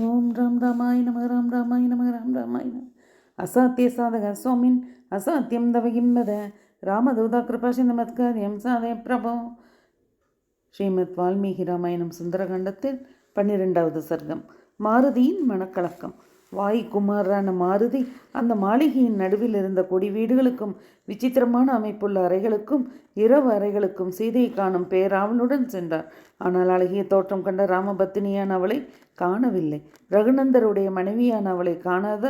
ஓம் ராம் ராமாய நம ராம் ராமாய நம ராம் ராமாய நம. அசாத்திய சாதக சுவாமின் அசாத்தியம் தவகிம்பத ராமதூதா கிருபாசிந்தமத்காரியம் சாதய பிரபோ. ஸ்ரீமத் வால்மீகி ராமாயணம் சுந்தரகாண்டத்தில் பன்னிரெண்டாவது சர்க்கம். மாருதியின் மனக்கலக்கம். வாய் குமாரான மாருதி அந்த மாளிகையின் நடுவில் இருந்த கொடி வீடுகளுக்கும் விசித்திரமான அமைப்புள்ள அறைகளுக்கும் இரவு அறைகளுக்கும் சீதையை காணும் பேராவலுடன் சென்றார். ஆனால் அழகிய தோற்றம் கண்ட ராமபத்தினியான அவளை காணவில்லை. ரகுநந்தருடைய மனைவியான அவளை காணாத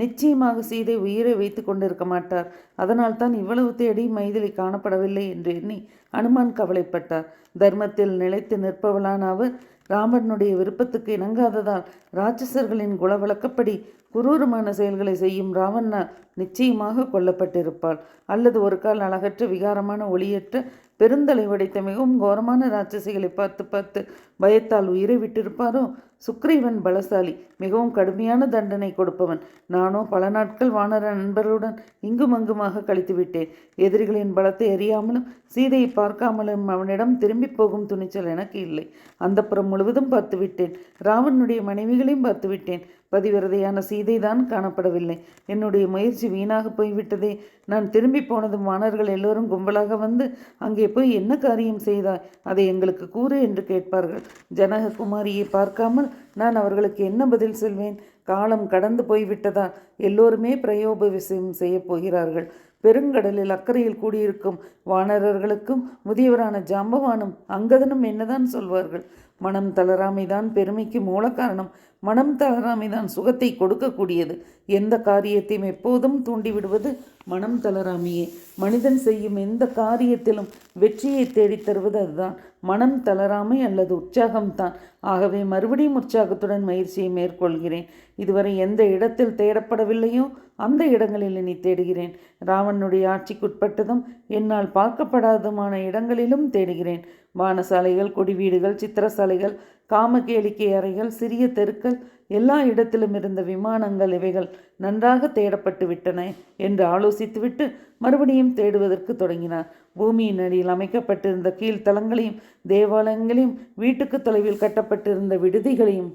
நிச்சயமாக சீதை உயிரை வைத்து கொண்டிருக்க மாட்டார். அதனால் தான் இவ்வளவு தேடி மைதிலி காணப்படவில்லை என்று எண்ணி அனுமான் கவலைப்பட்டார். தர்மத்தில் நிலைத்து நிற்பவளான அவர் ராமனுடைய விருப்பத்துக்கு இணங்காததால் ராட்சசர்களின் குலவழக்கப்படி குரூரமான செயல்களை செய்யும் ராவண்ணா நிச்சயமாக கொல்லப்பட்டிருப்பாள். அல்லது ஒரு கால் அழகற்ற விகாரமான ஒளியற்ற பெருந்தலை உடைத்த மிகவும் கோரமான ராட்சசிகளை பார்த்து பார்த்து பயத்தால் உயிரை விட்டிருப்பாரோ? சுக்ரீவன் பலசாலி மிகவும் கடுமையான தண்டனை கொடுப்பவன். நானோ பல நாட்கள் வானர நண்பருடன் இங்கும் அங்குமாக கழித்து விட்டேன் எதிரிகளின் பலத்தை அறியாமலும் சீதையை பார்க்காமலும் அவனிடம் திரும்பி போகும் துணிச்சல் எனக்கு இல்லை. அந்த புறம் முழுவதும் பார்த்து விட்டேன் ராவனுடைய மனைவிகளையும் பார்த்து விட்டேன் பதிவிரதையான சீதை தான் காணப்படவில்லை. என்னுடைய முயற்சி வீணாக போய்விட்டதே. நான் திரும்பி போனதும் மாணவர்கள் எல்லோரும் கும்பலாக வந்து அங்கே போய் என்ன காரியம் செய்தாய்? அதை எங்களுக்கு கூறு என்று கேட்பார்கள். ஜனககுமாரியை பார்க்காமல் நான் அவர்களுக்கு என்ன பதில் சொல்வேன்? காலம் கடந்து போய்விட்டதா? எல்லோருமே பிரயோபவிசம் செய்யப் போகிறார்கள். பெருங்கடலில் அக்கறையில் கூடியிருக்கும் வானரர்களுக்கும் முதியவரான ஜாம்பவானும் அங்கதனும் என்னதான் சொல்வார்கள்? மனம் தளராமைதான் பெருமைக்கு மூல காரணம் மனம் தளராமைதான் சுகத்தை கொடுக்கக்கூடியது. எந்த காரியத்தையும் எப்போதும் தூண்டிவிடுவது மனம் தளராமையே. மனிதன் செய்யும் எந்த காரியத்திலும் வெற்றியை தேடித் தருவது அதுதான். மனம் தளராமை அல்லது உற்சாகம்தான். ஆகவே மறுபடியும் உற்சாகத்துடன் முயற்சியை மேற்கொள்கிறேன். இதுவரை எந்த இடத்தில் தேடப்படவில்லையோ அந்த இடங்களில் இனி தேடுகிறேன். ராவனுடைய ஆட்சிக்குட்பட்டதும் என்னால் பார்க்கப்படாதமான இடங்களிலும் தேடுகிறேன். வானசாலைகள் கொடிவீடுகள் சித்திரசாலைகள் காமகேளிக்கை அறைகள் சிறிய தெருக்கள் எல்லா இடத்திலும் இருந்த விமானங்கள் இவைகள் நன்றாக தேடப்பட்டு விட்டன என்று ஆலோசித்துவிட்டு மறுபடியும் தேடுவதற்கு தொடங்கினார். பூமியின் அடியில் அமைக்கப்பட்டிருந்த கீழ்த்தலங்களையும் தேவாலயங்களையும் வீட்டுக்கு தொலைவில் கட்டப்பட்டிருந்த விடுதிகளையும்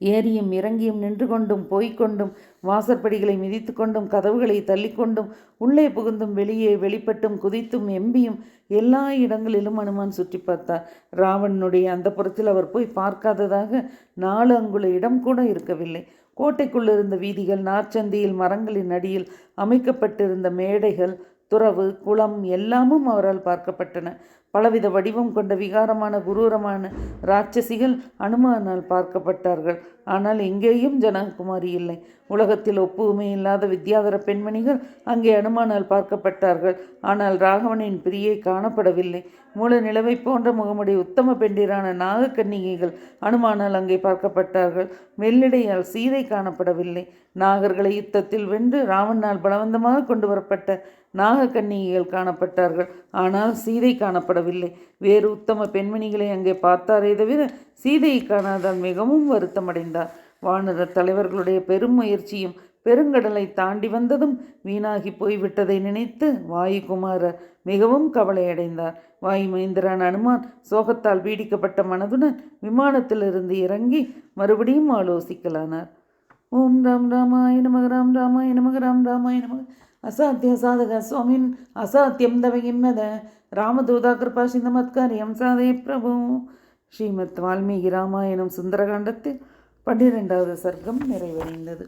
ஏறியும் இறங்கியும் நின்று கொண்டும் போய்கொண்டும் வாசற்படிகளை மிதித்து கொண்டும் கதவுகளை தள்ளிக்கொண்டும் உள்ளே புகுந்தும் வெளியே வெளிப்பட்டும் குதித்தும் எம்பியும் எல்லா இடங்களிலும் அனுமான் சுற்றி பார்த்தார். ராவணனுடைய அந்த புறத்தில் அவர் போய் பார்க்காததாக நாலு அங்குல இடம் கூட இருக்கவில்லை. கோட்டைக்குள்ளிருந்த வீதிகள் நார்ச்சந்தியில் மரங்களின் அடியில் அமைக்கப்பட்டிருந்த மேடைகள் துறவு குளம் எல்லாமும் அவரால் பார்க்கப்பட்டன. பலவித வடிவம் கொண்ட விகாரமான குரூரமான ராட்சசிகள் அனுமானால் பார்க்கப்பட்டார்கள். ஆனால் எங்கேயும் ஜனகுமாரி இல்லை. உலகத்தில் ஒப்புமை இல்லாத வித்யாதர பெண்மணிகள் அங்கே அனுமானால் பார்க்கப்பட்டார்கள். ஆனால் ராகவனின் பிரியை காணப்படவில்லை. மூல நிலவை போன்ற முகமுடைய உத்தம பெண்டிரான நாகக்கன்னிகைகள் அனுமானால் அங்கே பார்க்கப்பட்டார்கள். மெல்லிடையால் சீதை காணப்படவில்லை. நாகர்களை யுத்தத்தில் வென்று ராவனால் பலவந்தமாக கொண்டு வரப்பட்ட நாகக்கன்னிகைகள் காணப்பட்டார்கள். ஆனால் சீதை காணப்படவில்லை. வேறு உத்தம பெண்மணிகளை அங்கே பார்த்தாரே தவிர சீதையை காணாதால் மிகவும் வருத்தமடைந்தார். வானர தலைவர்களுடைய பெரும் முயற்சியும் பெருங்கடலை தாண்டி வந்ததும் வீணாகி போய்விட்டதை நினைத்து வாயுகுமாரர் மிகவும் கவலையடைந்தார். வாயு மைந்திரான் அனுமான் சோகத்தால் பீடிக்கப்பட்ட மனதுடன் விமானத்திலிருந்து இறங்கி மறுபடியும் ஆலோசிக்கலானார். ஓம் ராம் ராமாய நமக ராம் ராமாய நமக ராம் ராமாய நமக. அசாத்திய சாதக சுவாமின் அசாத்தியம் தவகிம்மத ராமதூதா கிருபா சிந்தமத்காரியம் சாதய பிரபு. ஸ்ரீமத் வால்மீகி ராமாயணம் சுந்தரகாண்டத்தில் பன்னிரெண்டாவது சர்க்கம் நிறைவடைந்தது.